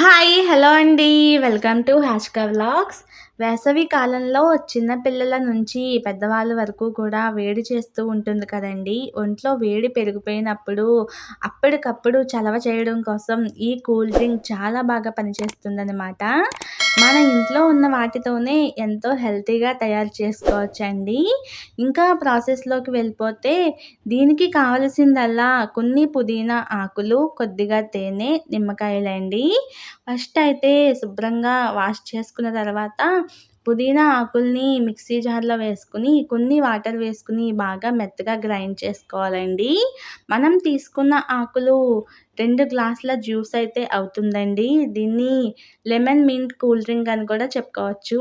Hi hello అండి. Welcome to హ్యాష్కా vlogs. వేసవి కాలంలో చిన్న పిల్లల నుంచి పెద్దవాళ్ళ వరకు కూడా వేడి చేస్తూ ఉంటుంది కదండి. ఒంట్లో వేడి పెరిగిపోయినప్పుడు అప్పటికప్పుడు చలవ చేయడం కోసం ఈ కూల్ డ్రింక్ చాలా బాగా పనిచేస్తుందన్నమాట. మన ఇంట్లో ఉన్న వాటితోనే ఎంతో హెల్తీగా తయారు చేసుకోవచ్చండి. ఇంకా ప్రాసెస్లోకి వెళ్ళిపోతే దీనికి కావలసిందల్లా కొన్ని పుదీనా ఆకులు కొద్దిగా తేనె నిమ్మకాయలండి. ఫస్ట్ అయితే శుభ్రంగా వాష్ చేసుకున్న తర్వాత పుదీనా ఆకుల్ని మిక్సీ జార్లో వేసుకుని కొన్ని వాటర్ వేసుకుని బాగా మెత్తగా గ్రైండ్ చేసుకోవాలండి. మనం తీసుకున్న ఆకులు రెండు గ్లాసుల జ్యూస్ అయితే అవుతుందండి. దీన్ని లెమన్ మింట్ కూల్ డ్రింక్ అని కూడా చెప్పుకోవచ్చు.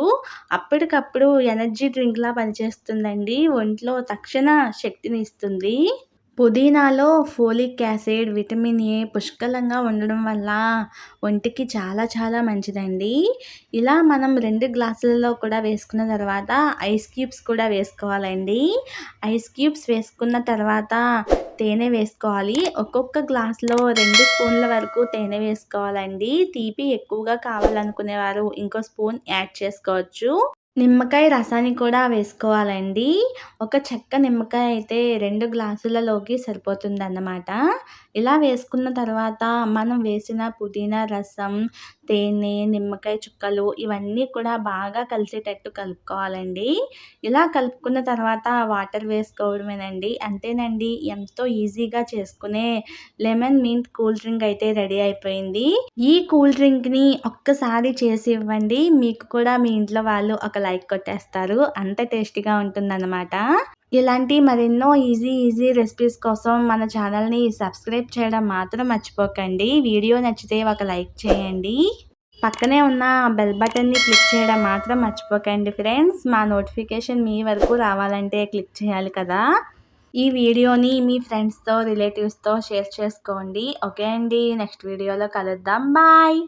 అప్పటికప్పుడు ఎనర్జీ డ్రింక్లా పనిచేస్తుందండి. ఒంట్లో తక్షణ శక్తిని ఇస్తుంది. పుదీనాలో ఫోలిక్ యాసిడ్ విటమిన్ ఏ పుష్కలంగా ఉండడం వల్ల ఒంటికి చాలా చాలా మంచిదండి. ఇలా మనం రెండు గ్లాసులలో కూడా వేసుకున్న తర్వాత ఐస్ క్యూబ్స్ కూడా వేసుకోవాలండి. ఐస్ క్యూబ్స్ వేసుకున్న తర్వాత తేనె వేసుకోవాలి. ఒక్కొక్క గ్లాస్లో రెండు స్పూన్ల వరకు తేనె వేసుకోవాలండి. తీపి ఎక్కువగా కావాలనుకునేవారు ఇంకో స్పూన్ యాడ్ చేసుకోవచ్చు. నిమ్మకాయ రసాన్ని కూడా వేసుకోవాలండి. ఒక చెక్క నిమ్మకాయ అయితే రెండు గ్లాసులలోకి సరిపోతుందన్నమాట. ఇలా వేసుకున్న తర్వాత మనం వేసిన పుదీనా రసం తేనె నిమ్మకాయ చుక్కలు ఇవన్నీ కూడా బాగా కలిసేటట్టు కలుపుకోవాలండి. ఇలా కలుపుకున్న తర్వాత వాటర్ వేసుకోవడమేనండి. అంతేనండి ఎంతో ఈజీగా చేసుకునే లెమన్ మింట్ కూల్ డ్రింక్ అయితే రెడీ అయిపోయింది. ఈ కూల్ డ్రింక్ని ఒక్కసారి చేసి ఇవ్వండి. మీకు కూడా మీ ఇంట్లో వాళ్ళు ఒక లైక్ కొట్టేస్తారు. అంత టేస్టీగా ఉంటుందన్నమాట. ఇలాంటి మరెన్నో ఈజీ ఈజీ రెసిపీస్ కోసం మన ఛానల్ని సబ్స్క్రైబ్ చేయడం మాత్రం మర్చిపోకండి. వీడియో నచ్చితే ఒక లైక్ చేయండి. పక్కనే ఉన్న బెల్ బటన్ని క్లిక్ చేయడం మాత్రం మర్చిపోకండి ఫ్రెండ్స్ మా నోటిఫికేషన్ మీ వరకు రావాలంటే క్లిక్ చేయాలి కదా. ఈ వీడియోని మీ ఫ్రెండ్స్తో రిలేటివ్స్తో షేర్ చేసుకోండి. ఓకే అండి నెక్స్ట్ వీడియోలో కలుద్దాం. బాయ్